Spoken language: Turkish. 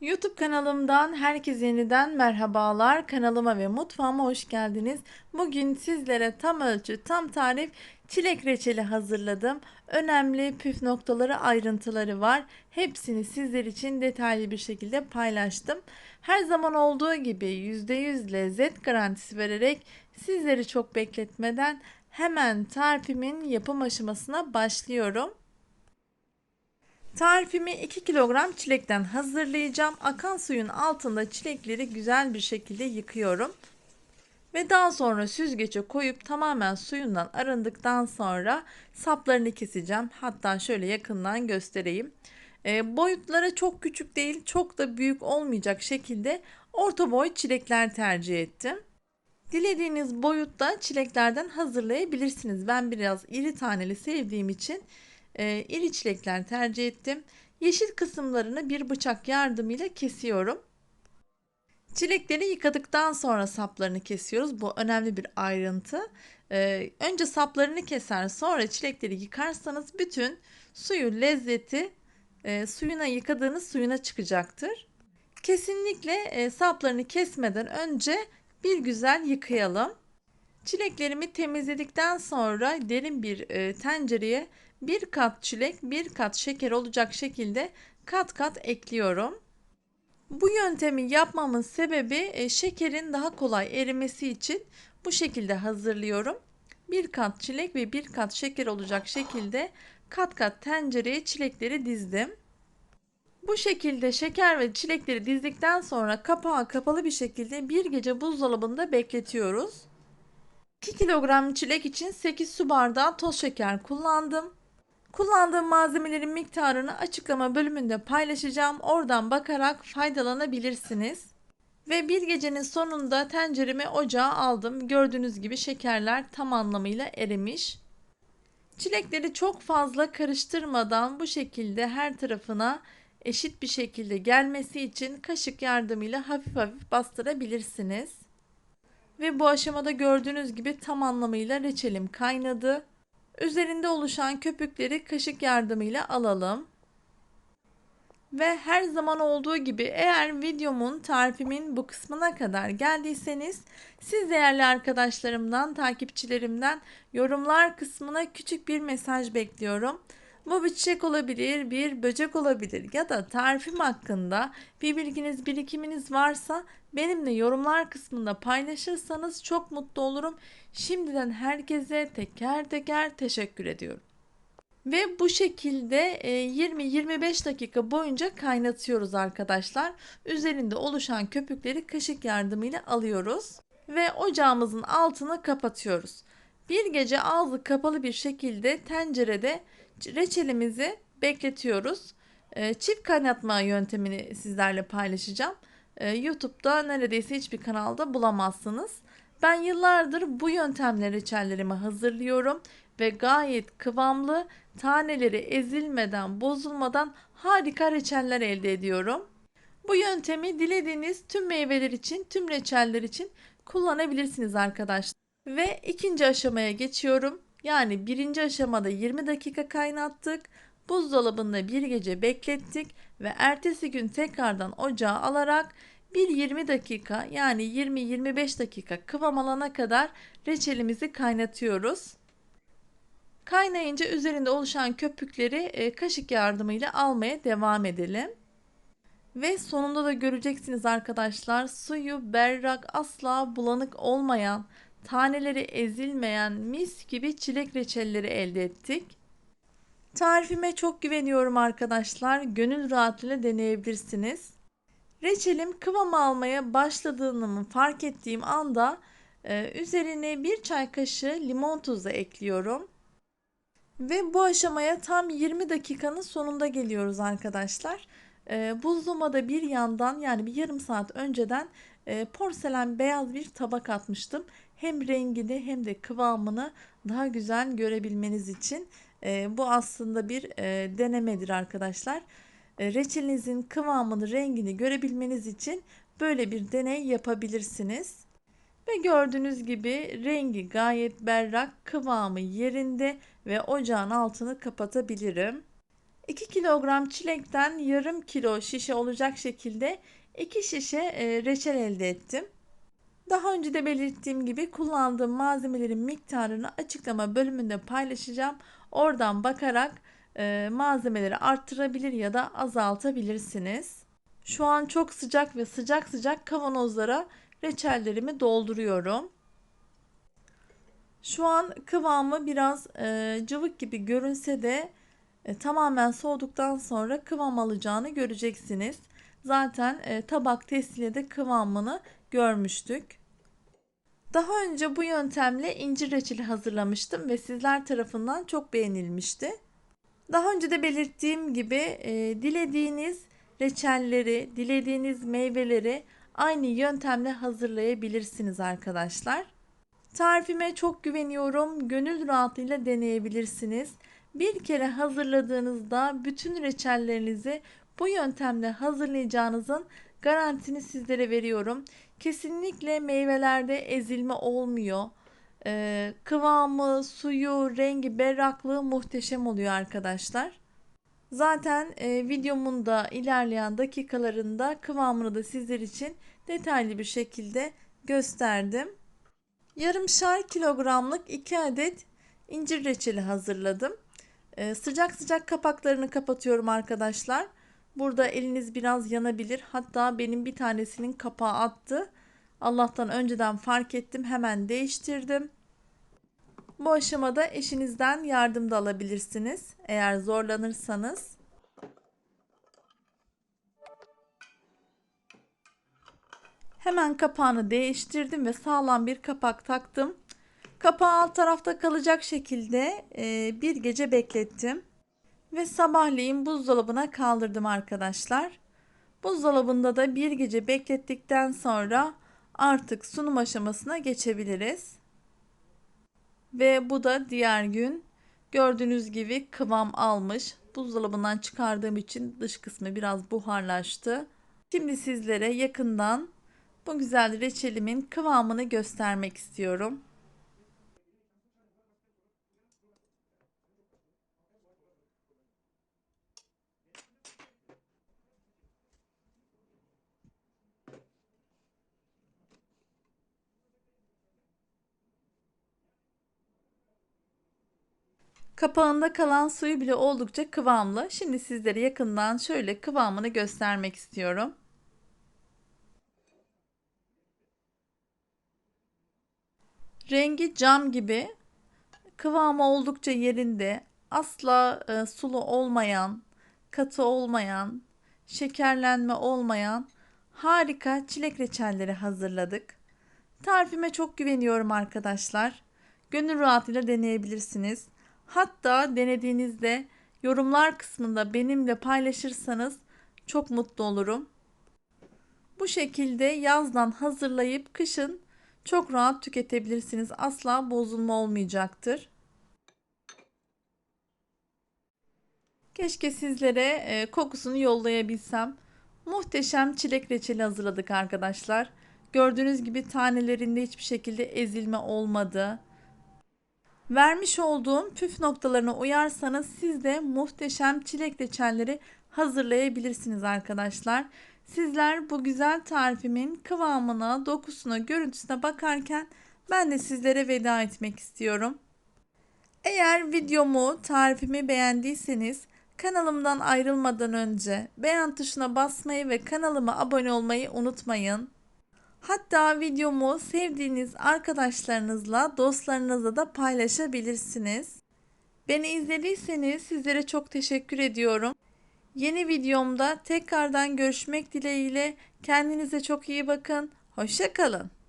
YouTube kanalımdan herkese yeniden merhabalar. Kanalıma ve mutfağıma hoş geldiniz. Bugün sizlere tam ölçü, tam tarif çilek reçeli hazırladım. Önemli püf noktaları, ayrıntıları var. Hepsini sizler için detaylı bir şekilde paylaştım. Her zaman olduğu gibi %100 lezzet garantisi vererek sizleri çok bekletmeden hemen tarifimin yapım aşamasına başlıyorum. Tarifimi 2 kilogram çilekten hazırlayacağım. Akan suyun altında çilekleri güzel bir şekilde yıkıyorum. Ve daha sonra süzgece koyup tamamen suyundan arındıktan sonra saplarını keseceğim. Hatta şöyle yakından göstereyim. E, boyutları çok küçük değil, çok da büyük olmayacak şekilde orta boy çilekler tercih ettim. Dilediğiniz boyutta çileklerden hazırlayabilirsiniz. Ben biraz iri taneli sevdiğim için e, iri çilekler tercih ettim. Yeşil kısımlarını bir bıçak yardımıyla kesiyorum. Çilekleri yıkadıktan sonra saplarını kesiyoruz. Bu önemli bir ayrıntı. Ee, önce saplarını keser sonra çilekleri yıkarsanız bütün suyu lezzeti e, suyuna yıkadığınız suyuna çıkacaktır. Kesinlikle e, saplarını kesmeden önce bir güzel yıkayalım. Çileklerimi temizledikten sonra derin bir e, tencereye bir kat çilek, bir kat şeker olacak şekilde kat kat ekliyorum. Bu yöntemi yapmamın sebebi e, şekerin daha kolay erimesi için bu şekilde hazırlıyorum. Bir kat çilek ve bir kat şeker olacak şekilde kat kat tencereye çilekleri dizdim. Bu şekilde şeker ve çilekleri dizdikten sonra kapağı kapalı bir şekilde bir gece buzdolabında bekletiyoruz. 2 kilogram çilek için 8 su bardağı toz şeker kullandım. Kullandığım malzemelerin miktarını açıklama bölümünde paylaşacağım. Oradan bakarak faydalanabilirsiniz. Ve bir gecenin sonunda tenceremi ocağa aldım. Gördüğünüz gibi şekerler tam anlamıyla erimiş. Çilekleri çok fazla karıştırmadan bu şekilde her tarafına eşit bir şekilde gelmesi için kaşık yardımıyla hafif hafif bastırabilirsiniz. Ve bu aşamada gördüğünüz gibi tam anlamıyla reçelim kaynadı. Üzerinde oluşan köpükleri kaşık yardımıyla alalım. Ve her zaman olduğu gibi eğer videomun tarifimin bu kısmına kadar geldiyseniz siz değerli arkadaşlarımdan, takipçilerimden yorumlar kısmına küçük bir mesaj bekliyorum. Bu bir çiçek olabilir, bir böcek olabilir ya da tarifim hakkında bir bilginiz, birikiminiz varsa benimle yorumlar kısmında paylaşırsanız çok mutlu olurum. Şimdiden herkese teker teker teşekkür ediyorum. Ve bu şekilde 20-25 e, dakika boyunca kaynatıyoruz arkadaşlar. Üzerinde oluşan köpükleri kaşık yardımıyla alıyoruz ve ocağımızın altını kapatıyoruz. Bir gece ağzı kapalı bir şekilde tencerede reçelimizi bekletiyoruz. E, çift kaynatma yöntemini sizlerle paylaşacağım. E, YouTube'da neredeyse hiçbir kanalda bulamazsınız. Ben yıllardır bu yöntemle reçellerimi hazırlıyorum ve gayet kıvamlı, taneleri ezilmeden, bozulmadan harika reçeller elde ediyorum. Bu yöntemi dilediğiniz tüm meyveler için, tüm reçeller için kullanabilirsiniz arkadaşlar. Ve ikinci aşamaya geçiyorum. Yani birinci aşamada 20 dakika kaynattık. Buzdolabında bir gece beklettik ve ertesi gün tekrardan ocağa alarak bir 20 dakika yani 20-25 dakika kıvam alana kadar reçelimizi kaynatıyoruz. Kaynayınca üzerinde oluşan köpükleri e, kaşık yardımıyla almaya devam edelim. Ve sonunda da göreceksiniz arkadaşlar suyu berrak asla bulanık olmayan taneleri ezilmeyen mis gibi çilek reçelleri elde ettik. Tarifime çok güveniyorum arkadaşlar. Gönül rahatlığıyla deneyebilirsiniz. Reçelim kıvam almaya başladığını fark ettiğim anda e, üzerine bir çay kaşığı limon tuzu ekliyorum. Ve bu aşamaya tam 20 dakikanın sonunda geliyoruz arkadaşlar. E, buzluğuma bir yandan yani bir yarım saat önceden e, porselen beyaz bir tabak atmıştım. Hem rengini hem de kıvamını daha güzel görebilmeniz için e, bu aslında bir e, denemedir arkadaşlar. E, reçelinizin kıvamını, rengini görebilmeniz için böyle bir deney yapabilirsiniz. Ve gördüğünüz gibi rengi gayet berrak, kıvamı yerinde ve ocağın altını kapatabilirim. 2 kilogram çilekten yarım kilo şişe olacak şekilde 2 şişe e, reçel elde ettim. Daha önce de belirttiğim gibi kullandığım malzemelerin miktarını açıklama bölümünde paylaşacağım. Oradan bakarak e, malzemeleri arttırabilir ya da azaltabilirsiniz. Şu an çok sıcak ve sıcak sıcak kavanozlara reçellerimi dolduruyorum. Şu an kıvamı biraz e, cıvık gibi görünse de e, tamamen soğuduktan sonra kıvam alacağını göreceksiniz. Zaten e, tabak testiyle de kıvamını görmüştük. Daha önce bu yöntemle incir reçeli hazırlamıştım ve sizler tarafından çok beğenilmişti. Daha önce de belirttiğim gibi e, dilediğiniz reçelleri, dilediğiniz meyveleri aynı yöntemle hazırlayabilirsiniz arkadaşlar. Tarifime çok güveniyorum. Gönül rahatlığıyla deneyebilirsiniz. Bir kere hazırladığınızda bütün reçellerinizi bu yöntemle hazırlayacağınızın garantini sizlere veriyorum. Kesinlikle meyvelerde ezilme olmuyor. Ee, kıvamı, suyu, rengi, berraklığı muhteşem oluyor arkadaşlar. Zaten e, videomun da ilerleyen dakikalarında kıvamını da sizler için detaylı bir şekilde gösterdim. Yarımşar kilogramlık 2 adet incir reçeli hazırladım. Ee, sıcak sıcak kapaklarını kapatıyorum arkadaşlar. Burada eliniz biraz yanabilir. Hatta benim bir tanesinin kapağı attı. Allah'tan önceden fark ettim. Hemen değiştirdim. Bu aşamada eşinizden yardım da alabilirsiniz. Eğer zorlanırsanız. Hemen kapağını değiştirdim ve sağlam bir kapak taktım. Kapağı alt tarafta kalacak şekilde bir gece beklettim. Ve sabahleyin buzdolabına kaldırdım arkadaşlar. Buzdolabında da bir gece beklettikten sonra artık sunum aşamasına geçebiliriz. Ve bu da diğer gün gördüğünüz gibi kıvam almış. Buzdolabından çıkardığım için dış kısmı biraz buharlaştı. Şimdi sizlere yakından bu güzel reçelimin kıvamını göstermek istiyorum. Kapağında kalan suyu bile oldukça kıvamlı. Şimdi sizlere yakından şöyle kıvamını göstermek istiyorum. Rengi cam gibi. Kıvamı oldukça yerinde. Asla e, sulu olmayan, katı olmayan, şekerlenme olmayan harika çilek reçelleri hazırladık. Tarifime çok güveniyorum arkadaşlar. Gönül rahatıyla deneyebilirsiniz. Hatta denediğinizde yorumlar kısmında benimle paylaşırsanız çok mutlu olurum. Bu şekilde yazdan hazırlayıp kışın çok rahat tüketebilirsiniz. Asla bozulma olmayacaktır. Keşke sizlere e, kokusunu yollayabilsem. Muhteşem çilek reçeli hazırladık arkadaşlar. Gördüğünüz gibi tanelerinde hiçbir şekilde ezilme olmadı. Vermiş olduğum püf noktalarına uyarsanız siz de muhteşem çilek reçelleri hazırlayabilirsiniz arkadaşlar. Sizler bu güzel tarifimin kıvamına, dokusuna, görüntüsüne bakarken ben de sizlere veda etmek istiyorum. Eğer videomu, tarifimi beğendiyseniz kanalımdan ayrılmadan önce beğen tuşuna basmayı ve kanalıma abone olmayı unutmayın. Hatta videomu sevdiğiniz arkadaşlarınızla, dostlarınızla da paylaşabilirsiniz. Beni izlediyseniz sizlere çok teşekkür ediyorum. Yeni videomda tekrardan görüşmek dileğiyle kendinize çok iyi bakın. Hoşçakalın.